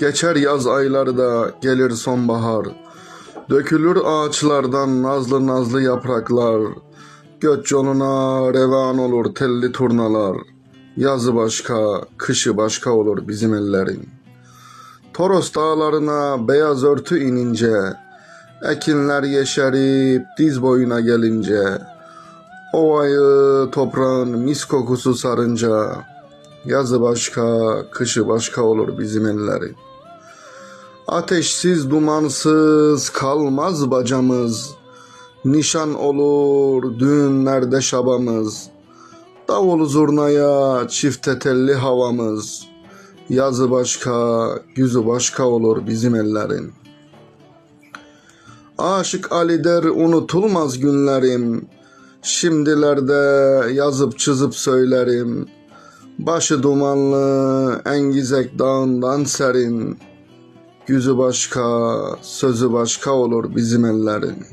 Geçer yaz ayları da gelir sonbahar. Dökülür ağaçlardan nazlı nazlı yapraklar. Göç yoluna revan olur telli turnalar. Yazı başka, kışı başka olur bizim ellerin. Toros dağlarına beyaz örtü inince, ekinler yeşerip diz boyuna gelince, ovayı toprağın mis kokusu sarınca, yazı başka, kışı başka olur bizim ellerin. Ateşsiz dumansız kalmaz bacamız, nişan olur düğünlerde şabamız, davul zurnaya çifte telli havamız, yazı başka, yüzü başka olur bizim ellerin. Aşık Ali der unutulmaz günlerim, şimdilerde yazıp çizip söylerim, başı dumanlı Engizek dağından serin, Yüzü başka, sözü başka olur bizim ellerin.